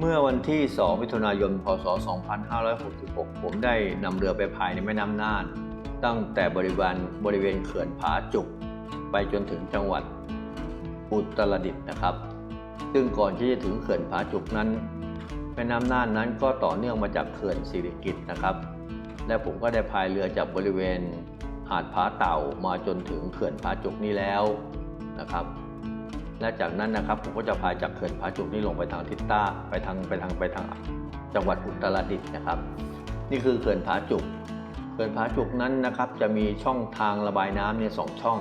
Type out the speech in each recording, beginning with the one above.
เมื่อวันที่ 2 มิถุนายน พศ 2566 ผมได้นำเรือไปพายในแม่น้ำน่าน ตั้งแต่บริเวณบริเวณเขื่อนผาจุก ไปจนถึงจังหวัดอุตรดิตถ์นะครับ ซึ่งก่อนที่จะถึงเขื่อนผาจุกนั้น แม่น้ำน่านนั้นก็ต่อเนื่องมาจากเขื่อนสิริกิตนะครับ และผมก็ได้พายเรือจากบริเวณหาดผาเต่ามาจนถึงเขื่อนผาจุกนี้แล้วนะครับ และจากนั้นนะครับผมก็จะพายจากเขื่อนผาจุกนี้ลงไปทางทิศใต้ไปทางไปทางไปทางจังหวัดอุตรดิตถ์นะครับ นี่คือเขื่อนผาจุกเขื่อนผาจุกนั้นนะครับ จะมีช่องทางระบายน้ำเนี่ยสองช่อง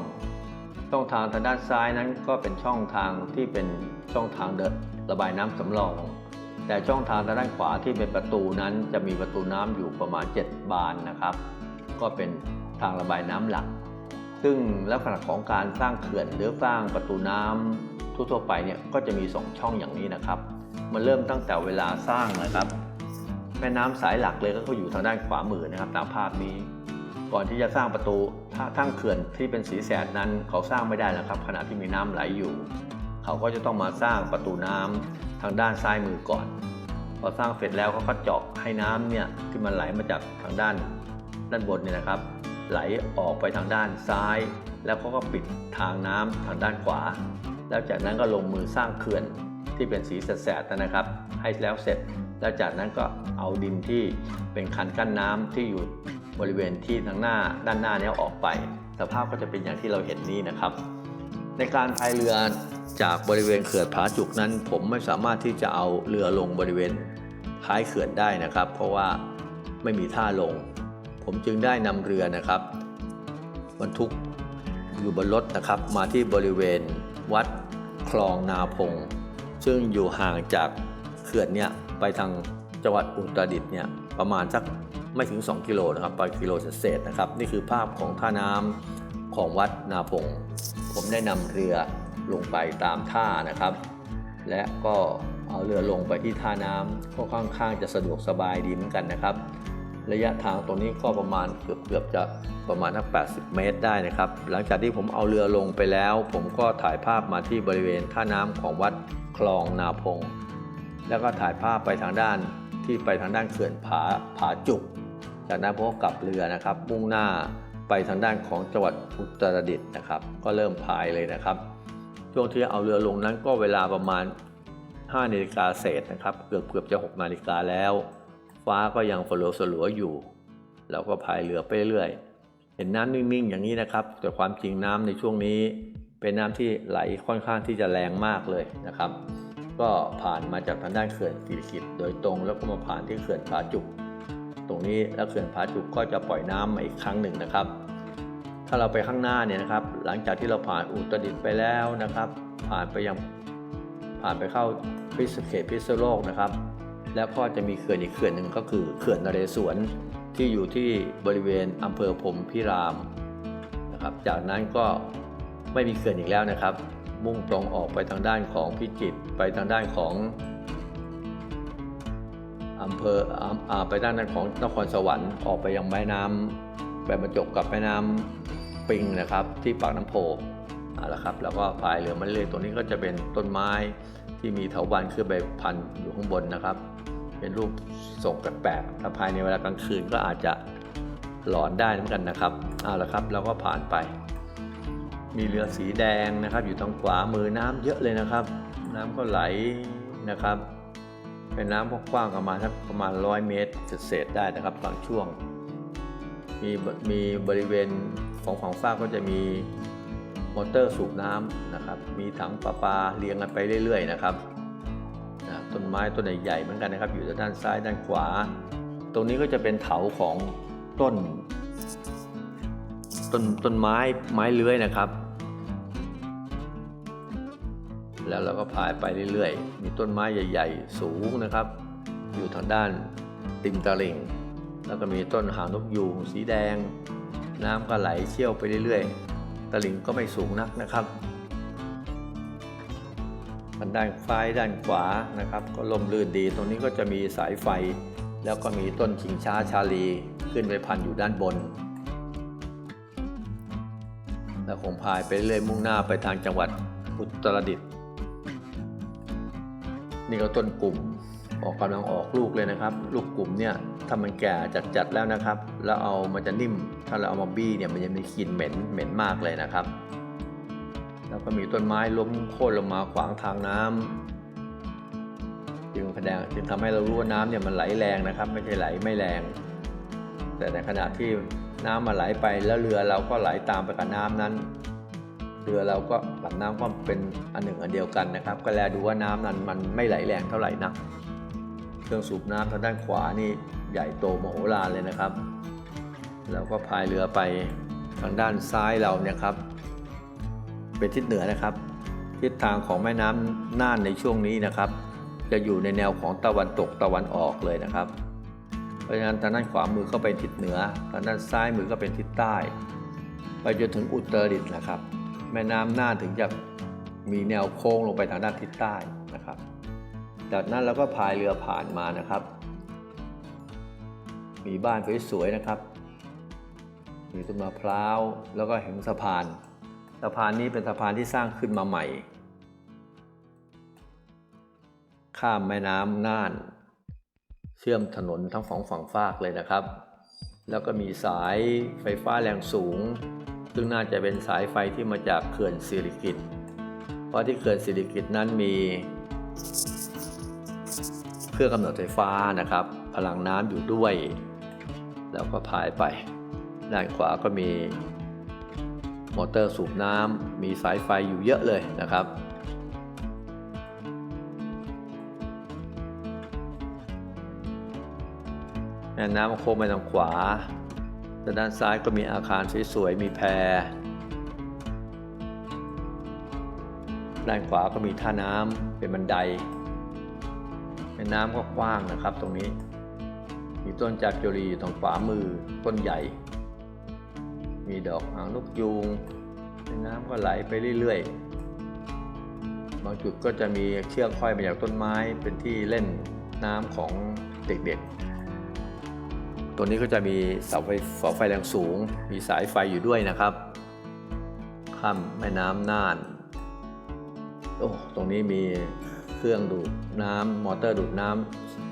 ช่องทางทางด้านซ้ายนั้นก็เป็นช่องทางที่เป็นช่องทางเดินระบายน้ำสำรอง แต่ช่องทางทางด้านขวาที่เป็นประตูนั้นจะมีประตูน้ำอยู่ประมาณ 7 บานนะครับ ก็เป็นทางระบายน้ำหลัก ซึ่งลักษณะของการสร้างเขื่อนหรือสร้างประตูน้ำ ทั่วๆไปเนี่ยก็จะมี 2 ช่องอย่างนี้นะครับ มันเริ่มตั้งแต่เวลาสร้างนะครับ แม่น้ำสายหลักเลยก็อยู่ทางด้านขวามือนะครับ ตามภาพนี้ ก่อนที่จะสร้างประตูถ้าทั้งเขื่อนที่เป็นสีแสดนั้นเขาสร้างไม่ได้นะครับ ขณะที่มีน้ำไหลอยู่ เขาก็จะต้องมาสร้างประตูน้ำทางด้านซ้ายมือก่อน พอสร้างเสร็จแล้วเขาก็เจาะให้น้ำเนี่ยที่มันไหลมาจากทางด้านด้านบนเนี่ยนะครับ ไหลออกไปทางด้านซ้าย แล้วเขาก็ปิดทางน้ำทางด้านขวา แล้วจากนั้นก็ลงมือสร้างเขื่อนที่เป็นสีแสดๆนะครับ ให้แล้วเสร็จ แล้วจากนั้นก็เอาดินที่เป็นคันกั้นน้ำที่อยู่บริเวณที่ทางหน้าด้านหน้านี้ออกไป สภาพก็จะเป็นอย่างที่เราเห็นนี้นะครับ ในการพายเรือจากบริเวณเขื่อนผาจุกนั้น ผมไม่สามารถที่จะเอาเรือลงบริเวณท้ายเขื่อนได้นะครับ เพราะว่าไม่มีท่าลง ผมจึงได้นำเรือนะครับบรรทุกอยู่บนรถนะครับ มาที่บริเวณวัด ลองนาพง ซึ่งอยู่ห่างจากเขื่อนเนี่ยไปทางจังหวัดอุตรดิตถ์เนี่ยประมาณสักไม่ถึง 2 กิโลนะครับไปกิโลเศษนะครับ นี่คือภาพของท่าน้ำของวัดนาพง ผมได้นำเรือลงไปตามท่านะครับ และก็เอาเรือลงไปที่ท่าน้ำก็ค่อนข้างจะสะดวกสบายดีเหมือนกันนะครับ ระยะทางตรงนี้ก็ประมาณเกือบเกือบจะประมาณสัก 80 เมตรได้นะครับ หลังจากที่ผมเอาเรือลงไปแล้ว ผมก็ถ่ายภาพมาที่บริเวณท่าน้ำของวัดคลองนาพง แล้วก็ถ่ายภาพไปทางด้านที่ไปทางด้านเขื่อนผาผาจุก จากนั้นผมก็กลับเรือนะครับ มุ่งหน้าไปทางด้านของจังหวัดอุตรดิตถ์นะครับ ก็เริ่มพายเลยนะครับ ช่วงที่เอาเรือลงนั้นก็เวลาประมาณ5นาฬิกาเศษนะครับ เกือบเกือบจะ 6 นาฬิกาแล้ว ฟ้าก็ยังฝนสลัวอยู่ เราก็พายเรือไปเรื่อย เห็นน้ำนิ่งๆ อย่างนี้นะครับ แต่ความจริงน้ำในช่วงนี้ เป็นน้ำที่ไหลค่อนข้างที่จะแรงมากเลยนะครับ ก็ผ่านมาจากทางด้านเขื่อนสิริกิติ์โดยตรงแล้วก็มาผ่านที่เขื่อนผาจุก ตรงนี้แล้วเขื่อนผาจุกก็จะปล่อยน้ำมาอีกครั้งหนึ่งนะครับ ถ้าเราไปข้างหน้าเนี่ยนะครับ หลังจากที่เราผ่านอุตรดิตถ์ไปแล้วนะครับ ผ่านไปยังผ่านไปเข้าพิษเขตพิษโลกนะครับ แล้วก็จะมีเขื่อนอีกเขื่อนหนึ่งก็คือเขื่อนนเรศวรที่อยู่ที่บริเวณอำเภอพรมพิรามนะครับ จากนั้นก็ไม่มีเขื่อนอีกแล้วนะครับ มุ่งตรงออกไปทางด้านของพิจิตรไปทางด้านของอำเภออ่าอ่าไปด้านนั้นของนครสวรรค์ออกไปยังแม่น้ำแบบบรรจบกับแม่น้ำปิงนะครับ ที่ปากน้ำโพเอาละครับแล้วก็พายเรือมาเรื่อยตรงนี้ก็จะเป็นต้นไม้ที่มีเถาวัลย์ขึ้นไปพันอยู่ข้างบนนะครับ เป็นรูปทรงแปลกๆถ้าภายในเวลากลางคืนก็อาจจะหลอนได้เหมือนกันนะครับเอาละครับเราก็ผ่านไป มีเรือสีแดงนะครับ อยู่ทางขวามือน้ำเยอะเลยนะครับ น้ำก็ไหลนะครับ เป็นน้ำกว้างๆประมาณสักประมาณร้อยเมตรเศษได้นะครับบางช่วง มีมีบริเวณของฝั่งฟ้าก็จะมีมอเตอร์สูบน้ำนะครับ มีถังประปาเรียงกันไปเรื่อยๆนะครับ ต้นไม้ต้นใหญ่ๆเหมือนกันนะครับ อยู่ด้านซ้ายด้านขวา ตรงนี้ก็จะเป็นเถาของต้น ต้นต้นไม้ไม้เลื้อยนะครับ แล้วเราก็พายไปเรื่อยๆ มีต้นไม้ใหญ่ ๆ สูงนะครับ อยู่ทางด้านติมตะลิงแล้วก็มีต้นหางนกยูงสีแดง น้ำก็ไหลเชี่ยวไปเรื่อยๆตะลิงก็ไม่สูงนักนะครับ ทางด้านซ้ายด้านขวานะครับ ก็ลมลื่นดี ตรงนี้ก็จะมีสายไฟ แล้วก็มีต้นชิงช้าชาลีขึ้นไปพันอยู่ด้านบนแล้วคงพายไปเรื่อยมุ่งหน้าไปทางจังหวัดอุตรดิตถ์นี่ก็ต้นกลุ่มออกกำลังออกลูกเลยนะครับ ลูกกลุ่มเนี่ยถ้ามันแก่จัดๆแล้วนะครับ แล้วเอามันจะนิ่ม ถ้าเราเอามาบี้เนี่ยมันจะมีกลิ่นเหม็นเหม็นมากเลยนะครับ แล้วก็มีต้นไม้ล้มโค่นลงมาขวางทางน้ำจึงแสดงจึงทำให้เรารู้ว่าน้ำเนี่ยมันไหลแรงนะครับ ไม่ใช่ไหลไม่แรง แต่ในขณะที่น้ำมาไหลไปแล้วเรือเราก็ไหลตามไปกับน้ำนั้น เรือเราก็กับน้ำก็เป็นอันหนึ่งอันเดียวกันนะครับ ก็แลดูว่าน้ำนั้นมันไม่ไหลแรงเท่าไหร่นัก เครื่องสูบน้ำทางด้านขวานี่ใหญ่โตมโหฬารเลยนะครับแล้วก็พายเรือไปทางด้านซ้ายเราเนี่ยครับ เป็นทิศเหนือนะครับ ทิศทางของแม่น้ำน่านในช่วงนี้นะครับ จะอยู่ในแนวของตะวันตกตะวันออกเลยนะครับ เพราะฉะนั้นทางด้านขวามือก็เป็นทิศเหนือทางด้านซ้ายมือก็เป็นทิศใต้ ไปจนถึงอุตรดิตถ์นะครับ แม่น้ำน่านถึงจะมีแนวโค้งลงไปทางด้านทิศใต้นะครับ จากนั้นเราก็พายเรือผ่านมานะครับ มีบ้านสวยๆนะครับ มีต้นมะพร้าวแล้วก็เห็นสะพาน สะพานนี้เป็นสะพานที่สร้างขึ้นมาใหม่ ข้ามแม่น้ำน่าน เชื่อมถนนทั้งสองฝั่งฟากเลยนะครับ แล้วก็มีสายไฟฟ้าแรงสูง ซึ่งน่าจะเป็นสายไฟที่มาจากเขื่อนสิริกิตเพราะที่เขื่อนสิริกิตนั้นมีเครื่องกำเนิดไฟฟ้านะครับ พลังน้ำอยู่ด้วย แล้วก็พายไป ด้านขวาก็มี มอเตอร์สูบน้ำมีสายไฟอยู่เยอะเลยนะครับแม่น้ำโค้งไปทางขวาแต่ด้านซ้ายก็มีอาคารสวยๆ มีแพด้านขวาก็มีท่าน้ำเป็นบันไดแม่น้ำก็กว้างนะครับตรงนี้ มีต้นจักจุรีอยู่ตรงขวามือต้นใหญ่ มีดอกหางนกยูงน้ำก็ไหลไปเรื่อยๆ บางจุดก็จะมีเชือกห้อยมาจากต้นไม้เป็นที่เล่นน้ำของเด็กๆ ตัวนี้ก็จะมีเสาไฟเสาไฟแรงสูง มีสายไฟอยู่ด้วยนะครับ ข้ามแม่น้ำน่าน โอ้ ตรงนี้มีเครื่องดูดน้ำมอเตอร์ดูดน้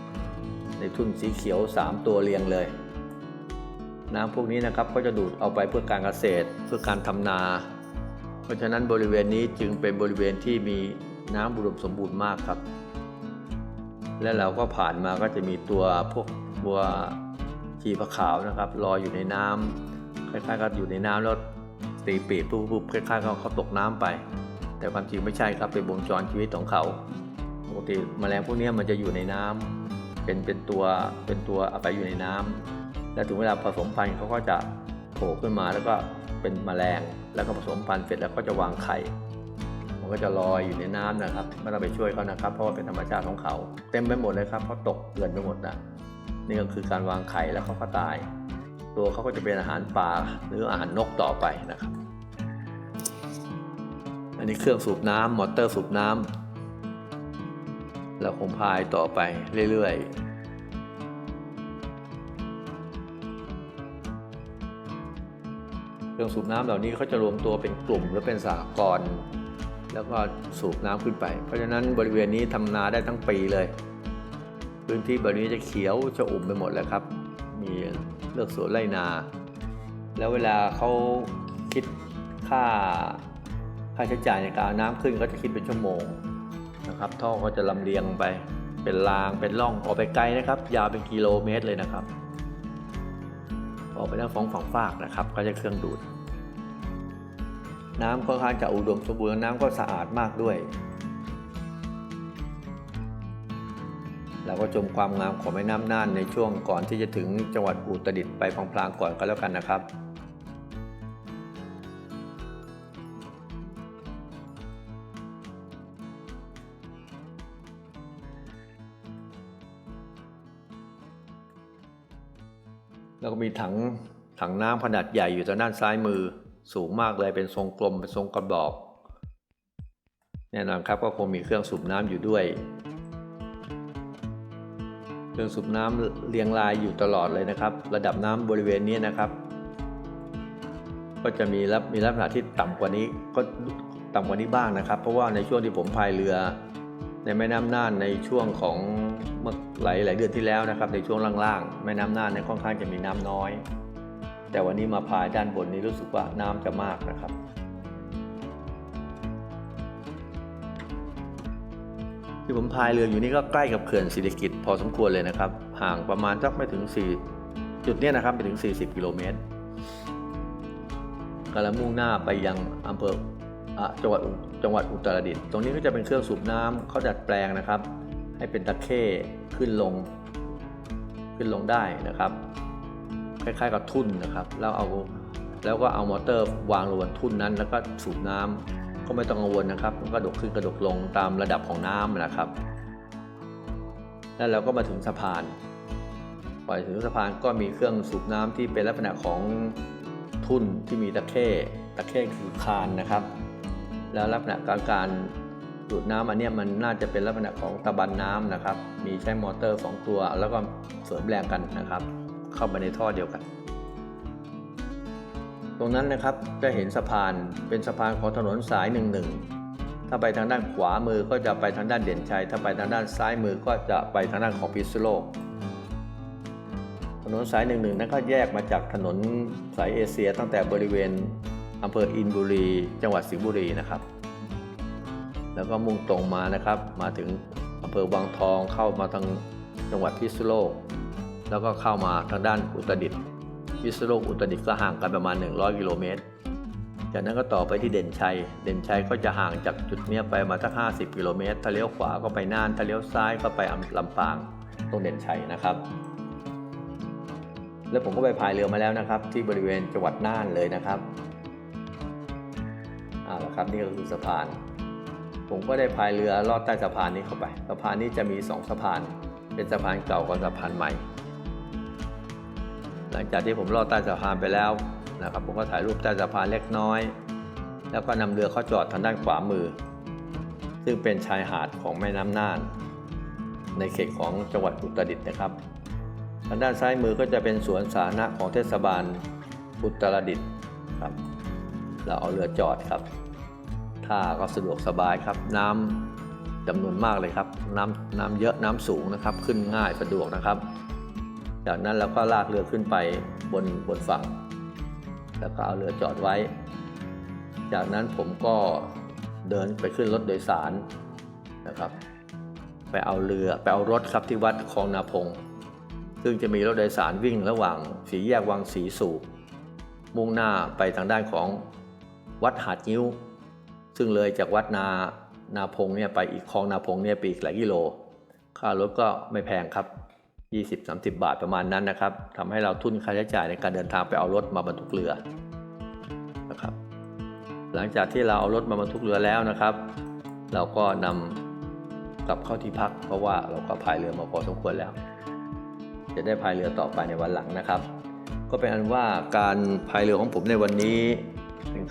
ำในทุ่นสีเขียว 3 ตัวเรียงเลย น้ำพวกนี้นะครับก็จะดูดเอาไปเพื่อการเกษตรเพื่อการทำนา เพราะฉะนั้นบริเวณนี้จึงเป็นบริเวณที่มีน้ำอุดมสมบูรณ์มากครับ และเราก็ผ่านมาก็จะมีตัวพวกบัวชีพะขาวนะครับลอยอยู่ในน้ำคล้ายๆกับอยู่ในน้ำแล้วตีปีกปุ๊บๆคล้ายๆกับเขาตกน้ำไป แต่ความจริงไม่ใช่ครับเป็นวงจรชีวิตของเขาปกติแมลงพวกนี้มันจะอยู่ในน้ำเป็นเป็นตัวเป็นตัวอาศัยอยู่ในน้ำ และถึงเวลาผสมพันธุ์เขาก็จะโผล่ขึ้นมาแล้วก็เป็นแมลง แล้วก็ผสมพันธุ์เสร็จแล้วก็จะวางไข่มันก็จะลอยอยู่ในน้ำนะครับไม่ต้องไปช่วยเขานะครับ เพราะว่าเป็นธรรมชาติของเขาเต็มไปหมดเลยครับเขาะตกเกลื่อนไปหมดนะนี่ก็คือการวางไข่แล้วเขาก็ตาย ตัวเขาก็จะเป็นอาหารปลาหรืออาหารนกต่อไปนะครับ อันนี้เครื่องสูบน้ำมอเตอร์สูบน้ำเราคงพายต่อไปเรื่อยๆ เครื่องสูบน้ำเหล่านี้เขาจะรวมตัวเป็นกลุ่มหรือเป็นสหกรณ์แล้วก็สูบน้ำขึ้นไป เพราะฉะนั้นบริเวณนี้ทำนาได้ทั้งปีเลย พื้นที่บริเวณนี้จะเขียวจะอุ่มไปหมดแล้วครับ มีเลือกสวนไร่นา แล้วเวลาเขาคิดค่าค่าใช้จ่ายในการเอาน้ำขึ้นก็จะคิดเป็นชั่วโมงนะครับท่อก็จะลำเลียงไปเป็นรางเป็นร่องออกไปไกลนะครับ ยาวเป็นกิโลเมตรเลยนะครับ ออกไปด้างฟองฝั่งฟากนะครับ ก็จะเครื่องดูด น้ำค่อนข้างจะอุดมสมบูรณ์น้ำก็สะอาดมากด้วยเราก็ชมความงามของแม่น้ำน่านในช่วงก่อนที่จะถึงจังหวัดอุตรดิตถ์ไปพลางๆก่อนก็แล้วกันนะครับ แล้วก็มีถังถังน้ำขนาดใหญ่อยู่ทางด้านซ้ายมือสูงมากเลยเป็นทรงกลมเป็นทรงกระบอก แน่นอนครับก็คงมีเครื่องสูบน้ำอยู่ด้วย เครื่องสูบน้ำเรียงรายอยู่ตลอดเลยนะครับ ระดับน้ำบริเวณนี้นะครับ ก็จะมีรับมีลักษณะที่ต่ำกว่านี้ก็ต่ำกว่านี้บ้างนะครับ เพราะว่าในช่วงที่ผมพายเรือ ในแม่น้ำน่านในช่วงของเมื่อหลายหลายเดือนที่แล้วนะครับ ในช่วงล่างๆแม่น้ำน่านเนี่ค่อนข้างจะมีน้ำน้อย แต่วันนี้มาพายด้านบนนี้รู้สึกว่าน้ำจะมากนะครับที่ผมพายเรืออยู่นี่ก็ใกล้กับเขื่อนศิริกิตพอสมควรเลยนะครับ ห่างประมาณสักไม่ถึง 4 จุดเนี้ยนะครับไปถึง 40 กิโลเมตรกำลังมุ่งหน้าไปยังอำเภอ จังหวัดจังหวัดอุตรดิตถ์ตรงนี้ก็จะเป็นเครื่องสูบน้ำเขาดัดแปลงนะครับ ให้เป็นตะเข้ขึ้นลง ขึ้นลงได้นะครับคล้ายๆกับทุ่นนะครับ แล้วเอาแล้วก็เอามอเตอร์วางลงบนทุ่นนั้น แล้วก็สูบน้ำก็ไม่ต้องกังวลนะครับมันก็กระดกขึ้นกระดกลงตามระดับของน้ำนะครับ แล้วเราก็มาถึงสะพานปล่อยถึงสะพานก็มีเครื่องสูบน้ำที่เป็นลักษณะของทุ่นที่มีตะเข้ตะเข้คือคานนะครับ แล้วลักษณะการการดูดน้ำอันนี้มันน่าจะเป็นลักษณะของตะบันน้ำนะครับ มีใช้มอเตอร์สองตัว แล้วก็เสริมแรงกันนะครับ เข้ามาในท่อเดียวกัน ตรงนั้นนะครับจะเห็นสะพานเป็นสะพานของถนนสาย 11 ถ้าไปทางด้านขวามือก็จะไปทางด้านเด่นชัย ถ้าไปทางด้านซ้ายมือก็จะไปทางด้านของพิษณุโลก ถนนสาย 11 นั้นก็แยกมาจากถนนสายเอเชีย ตั้งแต่บริเวณ อำเภออินบุรี จังหวัดสิงห์บุรีนะครับ แล้วก็มุ่งตรงมานะครับ มาถึงอำเภอวังทองเข้ามาทางจังหวัดพิษณุโลก แล้วก็เข้ามาทางด้านอุตรดิตถ์พิษณุโลกอุตรดิตถ์ก็ห่างกันประมาณ 100 กิโลเมตร จากนั้นก็ต่อไปที่เด่นชัย เด่นชัยก็จะห่างจากจุดเนี้ยไปมาสัก 50 กิโลเมตร ถ้าเลี้ยวขวาก็ไปน่าน ถ้าเลี้ยวซ้ายก็ไปลำปาง ตรงเด่นชัยนะครับ แล้วผมก็ไปพายเรือมาแล้วนะครับ ที่บริเวณจังหวัดน่านเลยนะครับ เอาละครับนี่ก็คือสะพาน ผมก็ได้พายเรือลอดใต้สะพานนี้เข้าไป สะพานนี้จะมีสองสะพาน เป็นสะพานเก่ากับสะพานใหม่ หลังจากที่ผมลอดใต้สะพานไปแล้วนะครับผมก็ถ่ายรูปใต้สะพานเล็กน้อย แล้วก็นำเรือเข้าจอดทางด้านขวามือ ซึ่งเป็นชายหาดของแม่น้ำน่าน ในเขตของจังหวัดอุตรดิตถ์นะครับทางด้านซ้ายมือก็จะเป็นสวนสาธารณะของเทศบาลอุตรดิตถ์ครับ เราเอาเรือจอดครับ ท่าก็สะดวกสบายครับ น้ำจำนวนมากเลยครับ น้ำน้ำเยอะน้ำสูงนะครับ ขึ้นง่ายสะดวกนะครับ จากนั้นเราก็ลากเรือขึ้นไปบนบนฝั่ง แล้วก็เอาเรือจอดไว้ จากนั้นผมก็เดินไปขึ้นรถโดยสารนะครับไปเอาเรือไปเอารถครับที่วัดคลองนาพง ซึ่งจะมีรถโดยสารวิ่งระหว่างสีแยกวังสีสูบมุ่งหน้าไปทางด้านของวัดหาดนิ้ว ซึ่งเลยจากวัดนานาพงเนี่ยไปอีกคลองนาพงเนี่ยไปอีกหลายกิโล ค่ารถก็ไม่แพงครับ 20-30 บาทประมาณนั้นนะครับทำให้เราทุนค่าใช้จ่ายในการเดินทางไปเอารถมาบรรทุกเรือนะครับหลังจากที่เราเอารถมาบรรทุกเรือแล้วนะครับ เราก็นำกลับเข้าที่พัก เพราะว่าเราก็พายเรือมาพอสมควรแล้ว จะได้พายเรือต่อไปในวันหลังนะครับ ก็เป็นอันว่าการพายเรือของผมในวันนี้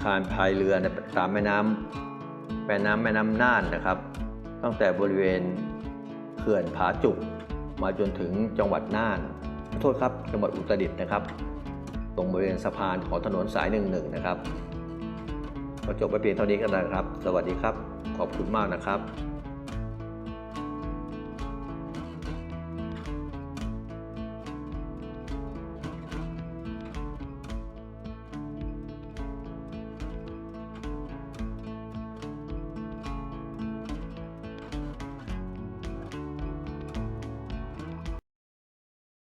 เป็นการพายเรือในตามแม่น้ำแม่น้ำแม่น้ำน่านนะครับ ตั้งแต่บริเวณเขื่อนผาจุก มาจนถึงจังหวัดน่านขอโทษครับจังหวัดอุตรดิตถ์นะครับ ตรงบริเวณสะพานของถนนสายหนึ่งหนึ่งนะครับก็จบไปเพียงเท่านี้กันนะครับ สวัสดีครับ ขอบคุณมากนะครับ